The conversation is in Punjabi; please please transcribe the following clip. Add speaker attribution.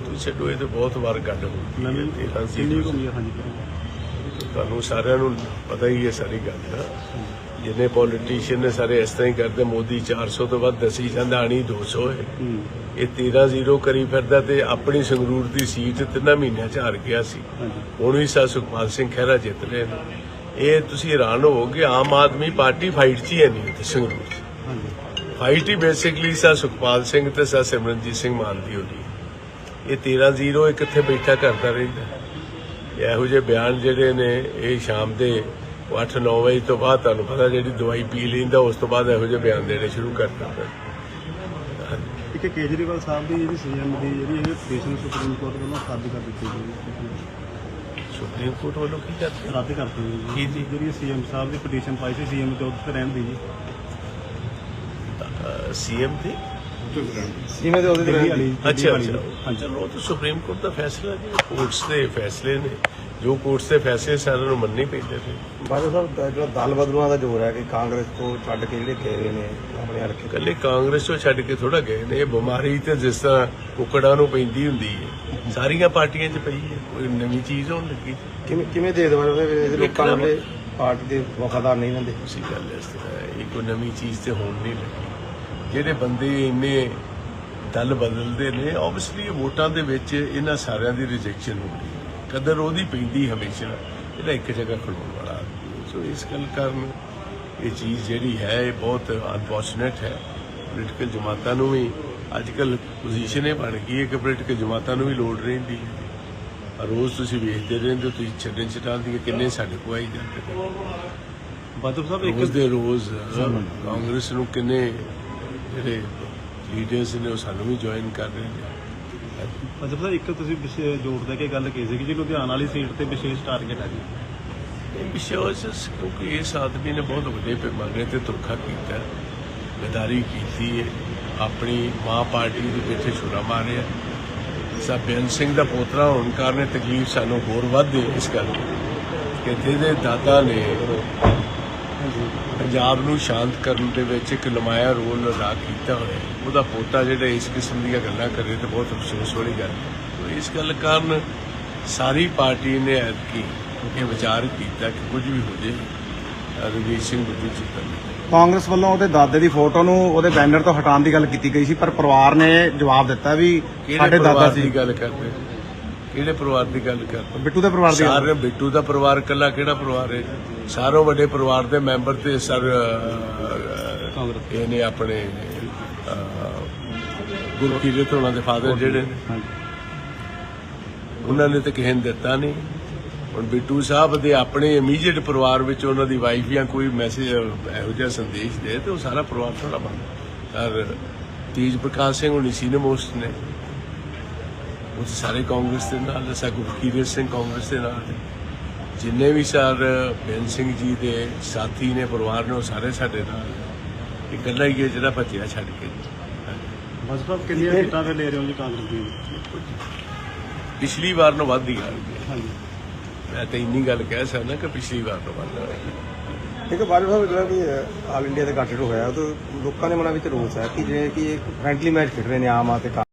Speaker 1: ਤੁਸੀਂ ਛੱਡੋ ਇਹ ਤੇ ਬਹੁਤ ਵਾਰ ਗੱਲ ਹੋ ਗਈ। ਹੈ,
Speaker 2: ਨਵੀਂ
Speaker 1: ਤੇਰਾਂ ਸੀ
Speaker 2: ਕਿੰਨੀ ਉਮੀਦ ਹਾਂਜੀ
Speaker 1: ਤੁਹਾਨੂੰ ਸਾਰਿਆਂ ਨੂੰ ਪਤਾ ਹੀ ਹੈ ਸਾਰੀ ਗੱਲ ਦਾ ਜਿੰਨੇ ਪੋਲੀਟੀਸ਼ੀਅਨ ਨੇ ਸਾਰੇ ਇਸ ਤਰ੍ਹਾਂ ਹੀ ਕਰਦੇ ਮੋਦੀ 400 ਤੋਂ ਵੱਧ ਦਸੀ ਜਾਂਦਾ ਆਣੀ 200 ਹੈ। ਇਹ 13-0 ਕਰੀ ਫਿਰਦਾ ਤੇ ਆਪਣੀ ਸੰਗਰੂਰ ਦੀ ਸੀਟ ਤਿੰਨਾਂ ਮਹੀਨਿਆਂ ਚ ਹਾਰ ਗਿਆ ਸੀ। ਹੁਣ ਵੀ ਸਾ ਸੁਖਪਾਲ ਸਿੰਘ ਖਹਿਰਾ ਜਿੱਤ ਰਹੇ ਨੇ ਇਹ ਤੁਸੀਂ ਹੈਰਾਨ ਹੋਵੋਗੇ ਆਮ ਆਦਮੀ ਪਾਰਟੀ ਫਾਈਟ 'ਚ ਹੀ ਹੈ ਨਹੀਂ ਸੰਗਰੂਰ ਫਾਈਟ ਹੀ ਬੇਸਿਕਲੀ ਸਾ ਸੁਖਪਾਲ ਸਿੰਘ ਤੇ ਸਾ ਸਿਮਰਨਜੀਤ ਸਿੰਘ ਮਾਨ ਦੀ ਹੋਣੀ ਇਹ 13-0 ਇਹ ਕਿੱਥੇ ਬੈਠਾ ਕਰਦਾ ਰਹਿੰਦਾ। ਇਹ ਜਿਹੇ ਬਿਆਨ ਜਿਹੜੇ ਨੇ ਇਹ ਸ਼ਾਮ ਦੇ 8-9 ਵਜੇ ਤੋਂ ਬਾਅਦ ਤੁਹਾਨੂੰ ਪਤਾ ਜਿਹੜੀ ਦਵਾਈ ਪੀ ਲੈਂਦਾ ਉਸ ਤੋਂ ਬਾਅਦ ਇਹੋ ਜਿਹੇ ਬਿਆਨ ਦੇਣੇ ਸ਼ੁਰੂ ਕਰ ਦਿੰਦਾ।
Speaker 2: ਇੱਕ ਕੇਜਰੀਵਾਲ ਸਾਹਿਬ ਦੀ ਜਿਹੜੀ ਸੀਐਮ ਦੀ ਜਿਹੜੀ ਇਹ ਪਟੀਸ਼ਨ ਸੁਪਰੀਮ ਕੋਰਟ ਵੱਲੋਂ ਰੱਦ ਕਰ ਦਿੱਤੀ ਗਈ
Speaker 1: ਸੁਪਰੀਮ ਕੋਰਟ ਵੱਲੋਂ ਕੀ ਕਰਦੇ
Speaker 2: ਰੱਦ ਕਰਤੀ ਗਈ ਜੀ।
Speaker 1: ਕੀ ਜੀ?
Speaker 2: ਜਿਹੜੀ ਸੀਐਮ ਸਾਹਿਬ ਦੀ ਪਟੀਸ਼ਨ ਪਾਈ ਸੀ ਸੀਐਮ ਤੇ ਰਹਿਣ ਦੀ ਜੀ।
Speaker 1: ਸੀਐਮ ਦੀ?
Speaker 2: ਸੀਐਮ ਦੇ ਉਹਦੇ ਦਿੱਲੀ ਵਾਲੀ
Speaker 1: ਅੱਛਾ
Speaker 2: ਵਾਲੀ।
Speaker 1: ਅੱਛਾ।
Speaker 2: ਹਾਂਜੀ।
Speaker 1: ਚਲੋ ਉਹ ਤਾਂ ਸੁਪਰੀਮ ਕੋਰਟ ਦਾ ਫੈਸਲਾ ਜੀ। ਕੋਰਟਸ ਦੇ ਫੈਸਲੇ ਨੇ। ਜੋ ਕੋਰਟਸ ਦੇ ਫੈਸਲੇ ਸਾਰਿਆਂ ਨੂੰ ਮੰਨਣੇ ਪੈਂਦੇ ਨੇ।
Speaker 3: ਬਾਜਾ ਸਾਹਿਬ ਦਾ ਜਿਹੜਾ ਦਲ ਬਦਲੂਆਂ ਦਾ ਜ਼ੋਰ ਹੈ ਕਿ ਕਾਂਗਰਸ ਤੋਂ ਛੱਡ ਕੇ ਜਿਹੜੇ ਗਏ ਹੋਏ ਨੇ ਆਪਣੇ ਹਲਕੇ
Speaker 1: ਕੱਲੇ ਕਾਂਗਰਸ ਤੋਂ ਛੱਡ ਕੇ ਥੋੜਾ ਗਏ ਨੇ। ਇਹ ਬਿਮਾਰੀ ਤੇ ਜਿਸ ਤਰ੍ਹਾਂ ਕੁਕੜਾਂ ਨੂੰ ਪੈਂਦੀ ਹੁੰਦੀ ਹੈ। ਸਾਰੀਆਂ ਪਾਰਟੀਆਂ 'ਚ ਪਈ ਹੈ। ਕੋਈ ਨਵੀਂ ਚੀਜ਼ ਹੋਣ ਲੱਗੀ।
Speaker 3: ਕਿਵੇਂ ਕਿਵੇਂ ਦੇ ਦਵਾਰ ਇਹਦੇ ਲੋਕਾਂ ਨੂੰ ਪਾਰਟੀ ਦੇ ਵਫਾਦਾਰ ਨਹੀਂ ਰਹਿੰਦੇ
Speaker 1: ਉਸੇ ਗੱਲ ਇਸ ਤਰ੍ਹਾਂ ਹੈ, ਇਹ ਕੋਈ ਨਵੀਂ ਚੀਜ਼ ਤੇ ਹੋਣ ਨਹੀਂ ਲੱਗੀ। ਜਿਹੜੇ ਬੰਦੇ ਇੰਨੇ ਦਲ ਬਦਲਦੇ ਨੇ ਆਬਵੀਅਸਲੀ ਵੋਟਾਂ ਦੇ ਵਿੱਚ ਇਹਨਾਂ ਸਾਰਿਆਂ ਦੀ ਰਿਜੈਕਸ਼ਨ ਹੁੰਦੀ ਹੈ ਕਦਰ ਉਹਦੀ ਪੈਂਦੀ ਹਮੇਸ਼ਾ ਇਹਦਾ ਇੱਕ ਜਗ੍ਹਾ ਖਲੋਣ ਵਾਲਾ। ਸੋ ਇਸ ਗੱਲ ਕਾਰਨ ਇਹ ਚੀਜ਼ ਜਿਹੜੀ ਹੈ ਇਹ ਬਹੁਤ ਅਨਫੋਰਚੂਨੇਟ ਹੈ। ਪੋਲੀਟੀਕਲ ਜਮਾਤਾਂ ਨੂੰ ਵੀ ਅੱਜ ਕੱਲ ਪੋਜੀਸ਼ਨ ਇਹ ਬਣ ਗਈ ਹੈ ਕਿ ਪੋਲੀਟੀਕਲ ਜਮਾਤਾਂ ਨੂੰ ਵੀ ਲੋੜ ਰਹਿੰਦੀ ਹੈ। ਰੋਜ਼ ਤੁਸੀਂ ਵੇਖਦੇ ਰਹਿੰਦੇ ਹੋ ਤੁਸੀਂ ਛੱਡਣ ਛਡਾਂ ਦੀਆਂ ਕਿੰਨੇ ਸਾਡੇ ਕੋਲ ਆਈ ਜਾਂਦੇ ਨੇ।
Speaker 2: ਬਾਦਲ ਸਾਹਿਬ ਇੱਕ
Speaker 1: ਰੋਜ਼ ਦੇ ਰੋਜ਼ ਕਾਂਗਰਸ ਨੂੰ ਕਿੰਨੇ ਜਿਹੜੇ ਲੀਡਰਸ ਨੇ ਉਹ ਸਾਨੂੰ ਵੀ ਜੁਆਇਨ ਕਰ ਰਹੇ ਨੇ।
Speaker 2: ਬਾਦਲ ਸਾਹਿਬ ਇੱਕ ਤੁਸੀਂ ਵਿਸ਼ੇ ਜੋੜ ਦੇ ਕੇ ਗੱਲ ਕੀਤੀ ਸੀ ਕਿ ਜੀ ਲੁਧਿਆਣਾ ਵਾਲੀ ਸੀਟ ਤੇ ਵਿਸ਼ੇਸ਼ ਟਾਰਗੇਟ ਹੈ ਜੀ।
Speaker 1: ਇਹ ਵਿਸ਼ਵਾਸ ਕਿਉਂਕਿ ਇਸ ਆਦਮੀ ਨੇ ਬਹੁਤ ਵੱਡੇ ਪੈਮਾਨੇ ਤੇ ਧੋਖਾ ਕੀਤਾ। ਗਦਾਰੀ ਕੀਤੀ ਹੈ। ਆਪਣੀ ਮਾਂ ਪਾਰਟੀ ਦੇ ਪਿੱਛੇ ਛੁਰਾ ਮਾਰਿਆ। ਸਾ ਬੇਅੰਤ ਸਿੰਘ ਦਾ ਪੋਤਰਾ ਹੋਣ ਕਾਰਨ ਤਕਲੀਫ ਸਾਨੂੰ ਹੋਰ ਵੱਧ ਹੈ ਇਸ ਗੱਲ ਕਿ ਜਿਹਦੇ ਦਾਦਾ ਨੇ ਪੰਜਾਬ ਨੂੰ ਸ਼ਾਂਤ ਕਰਨ ਦੇ ਵਿੱਚ ਇੱਕ ਨਮਾਇਆ ਰੋਲ ਅਦਾ ਕੀਤਾ ਹੋਇਆ ਉਹਦਾ ਪੋਤਾ ਜਿਹੜਾ ਇਸ ਕਿਸਮ ਦੀਆਂ ਗੱਲਾਂ ਕਰੇ ਤੇ ਬਹੁਤ ਅਫਸੋਸ ਵਾਲੀ ਗੱਲ ਹੈ। ਤੋ ਇਸ ਗੱਲ ਕਾਰਨ ਸਾਰੀ ਪਾਰਟੀ ਨੇ ਐਤਕੀ ਇਹ ਵਿਚਾਰ ਕੀਤਾ ਕਿ ਕੁਝ ਵੀ ਹੋ ਜੇ ਰਵੀਰ ਸਿੰਘ ਬੁੱਧੂ ਜਿੱਤਣ
Speaker 3: ਕਾਂਗਰਸ ਵੱਲੋਂ ਉਹਦੇ ਦਾਦੇ ਦੀ ਫੋਟੋ ਨੂੰ ਉਹਦੇ ਬੈਨਰ ਤੋਂ ਹਟਾਉਣ ਦੀ ਗੱਲ ਕੀਤੀ ਗਈ ਸੀ ਪਰ ਪਰਿਵਾਰ ਨੇ ਜਵਾਬ ਦਿੱਤਾ ਵੀ ਸਾਡੇ ਦਾਦਾ ਸੀ।
Speaker 1: ਦੀ ਗੱਲ ਕਰਦੇ? ਕਿਹੜੇ ਪਰਿਵਾਰ ਦੀ ਗੱਲ ਕਰਦੇ
Speaker 3: ਬਿੱਟੂ ਦੇ ਪਰਿਵਾਰ ਦੀ।
Speaker 1: ਸਾਰੇ ਬਿੱਟੂ ਦਾ ਪਰਿਵਾਰ ਇਕੱਲਾ ਕਿਹੜਾ ਪਰਿਵਾਰ ਹੈ? ਸਾਰੋਂ ਵੱਡੇ ਪਰਿਵਾਰ ਦੇ ਮੈਂਬਰ ਤੇ ਸਰ
Speaker 2: ਕਾਂਗਰਸ।
Speaker 1: ਇਹ ਨੇ ਆਪਣੇ ਗੁਰਕੀਰਤ ਹੋਣਾ ਦੇ ਫਾਦਰ ਜਿਹੜੇ ਨੇ। ਉਹਨਾਂ ਨੇ ਤਾਂ ਕਿਸੇ ਨੂੰ ਦਿੱਤਾ ਨਹੀਂ। ਹੁਣ ਬਿੱਟੂ ਸਾਹਿਬ ਦੇ ਆਪਣੇ ਇਮੀਡੀਏਟ ਪਰਿਵਾਰ ਵਿੱਚ ਉਹਨਾਂ ਦੀ ਵਾਈਫ ਜਾਂ ਕੋਈ ਮੈਸੇਜ ਇਹੋ ਜਿਹਾ ਸੰਦੇਸ਼ ਦੇ ਤੇ ਉਹ ਸਾਰਾ ਪਰਿਵਾਰ ਥੋੜਾ ਬੰਦ। ਸਰ ਤੇਜ ਪ੍ਰਕਾਸ਼ ਸਿੰਘ ਹੁਣੀ ਸੀਨੀਅਰ ਮੋਸਟ ਨੇ। ਉਹ ਸਾਰੇ ਕਾਂਗਰਸ ਦੇ ਨਾਲ ਸਾ ਗੁਰਕੀਰਤ ਸਿੰਘ ਕਾਂਗਰਸ ਦੇ ਨਾਲ। ਜਿੰਨੇ ਵੀ ਸਰ ਬੇਨ ਸਿੰਘ ਜੀ ਦੇ ਸਾਥੀ ਨੇ ਪਰਿਵਾਰ ਨੇ ਉਹ ਸਾਰੇ ਸਾਡੇ ਨਾਲ। ਇਕੱਲਾ ਹੀ ਹੈ ਜਿਹੜਾ ਭੱਜਿਆ ਛੱਡ ਕੇ।
Speaker 2: ਸਾਹਿਬ ਕਿੰਨੀਆਂ ਸੀਟਾਂ ਤੇ ਲੈ ਰਹੇ ਹੋ ਜੀ ਕਾਂਗਰਸ ਦੀ?
Speaker 1: ਪਿਛਲੀ ਵਾਰ ਨੂੰ ਵੱਧ
Speaker 2: ਹਾਂਜੀ।
Speaker 1: ਮੈਂ ਤਾਂ ਇੰਨੀ ਗੱਲ ਕਹਿ ਸਕਦਾ ਕਿ ਪਿਛਲੀ ਵਾਰ ਤੋਂ ਵੱਧ ਹੈ।
Speaker 3: ਇੱਕ ਬਾਜਾ ਸਾਹਿਬ ਜਿਹੜਾ ਵੀ ਆਲ ਇੰਡੀਆ ਦੇ ਗੱਠਜੋੜ ਹੋਇਆ ਉਹ ਤੋਂ ਲੋਕਾਂ ਦੇ ਮਨਾਂ ਵਿੱਚ ਰੋਸ ਹੈ ਕਿ ਜਿਵੇਂ ਕਿ ਇੱਕ ਫ੍ਰੈਂਡਲੀ ਮੈਚ ਖੇਡ ਰਹੇ ਨੇ ਆਮ ਤੇ